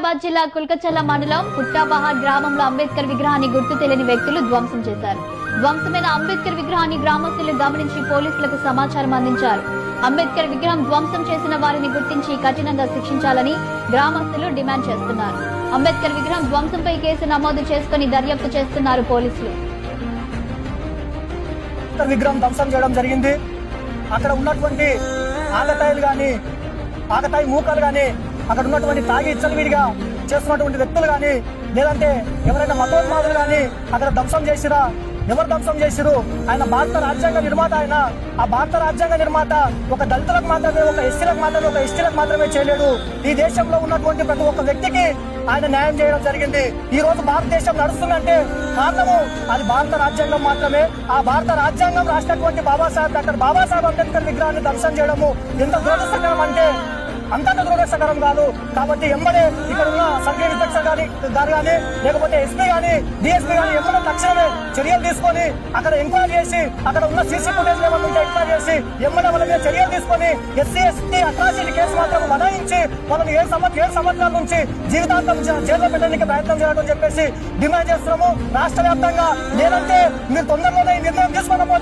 హైదరాబాద్ జిల్లా కుల్కచల్ల మండలం పుట్టాపహార్ గ్రామంలో అంబేద్కర్ విగ్రహాన్ని గుర్తు తెలియని వ్యక్తులు ధ్వంసం చేశారు. ధ్వంసమైన అంబేద్కర్ విగ్రహాన్ని గ్రామస్తులు గమనించి పోలీసులకు సమాచారం అందించారు. అంబేద్కర్ విగ్రహం ధ్వంసం చేసిన వారిని గుర్తించి కఠినంగా శిక్షించాలని గ్రామస్తులు డిమాండ్ చేస్తున్నారు. అంబేద్కర్ విగ్రహం ధ్వంసంపై కేసు నమోదు చేసుకుని దర్యాప్తు చేస్తున్నారు పోలీసులు. విగ్రహం ధ్వంసం చేయడం జరిగింది. అక్కడ ఉన్నటువంటి ఆగతాయిలు కానీ ఆగతాయి మూకలు కానీ అక్కడ ఉన్నటువంటి తాగి ఇచ్చలవిడిగా చేస్తున్నటువంటి వ్యక్తులు కానీ లేదంటే ఎవరైనా మతోన్మాదులు కానీ అక్కడ ధ్వంసం చేసిరా? ఎవరు ధ్వంసం చేసిరు? ఆయన భారత రాజ్యాంగ నిర్మాత ఆయన. ఆ భారత రాజ్యాంగ నిర్మాత ఒక దళితులకు మాత్రమే ఒక ఎస్సీలకు మాత్రమే ఒక ఎస్టీలకు మాత్రమే చేయలేడు. ఈ దేశంలో ఉన్నటువంటి ప్రతి ఒక్క వ్యక్తికి ఆయన న్యాయం చేయడం జరిగింది. ఈ రోజు భారతదేశం నడుస్తుందంటే కారణము అది భారత రాజ్యాంగం మాత్రమే. ఆ భారత రాజ్యాంగం రాసినటువంటి బాబాసాహెబ్ డాక్టర్ బాబాసాహెబ్ అంబేద్కర్ విగ్రహాన్ని ధ్వంసం చేయడము. ఎంత దురదృష్టకరం అంటే అంతా దురదృష్టకరం కాదు. కాబట్టి ఎంబడే ఇక్కడ ఉన్న సంఘ ఇన్స్పెక్టర్ గాని గారు కానీ లేకపోతే ఎస్పీ గాని డిఎస్పీ గాని ఎంబడే తక్షణమే చర్యలు తీసుకొని అక్కడ ఎంక్వైరీ చేసి అక్కడ ఉన్న సీసీ ఫుటేజ్ ఏమైనా ఉంటే ఎంక్వైరీ చేసి ఎంబడే వాళ్ళ మీద చర్యలు తీసుకొని ఎస్సీ ఎస్టీ అట్రాసిటీ కేసు మాత్రం బనాయించి వాళ్ళని ఏడు సంవత్సరం ఏడు సంవత్సరాల నుంచి జీవితాంతం జ- జైల్లో పెట్టడానికి ప్రయత్నం చేయాలని చెప్పేసి డిమాండ్ చేస్తున్నాము. రాష్ట్ర వ్యాప్తంగా లేదంటే మీరు తొందరలోనే ఈ నిర్ణయం తీసుకోకపోతే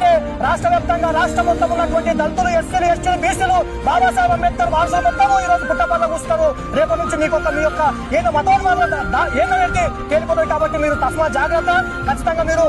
రాష్ట్ర వ్యాప్తంగా రాష్ట్ర మొత్తం ఉన్నటువంటి దళితులు ఎస్సీలు ఎస్టీలు బీసీలు బాబాసాహెబ్ అంబేద్కర్ వారసా మొత్తం ఈ రోజు పుట్టపల్ల కూస్తారు. రేపు నుంచి మీకు ఒక మీ యొక్క ఏదో మతోన్మాద ఏదో ఏంటి తేలిపోతుంది కాబట్టి మీరు తస్మా జాగ్రత్త. ఖచ్చితంగా మీరు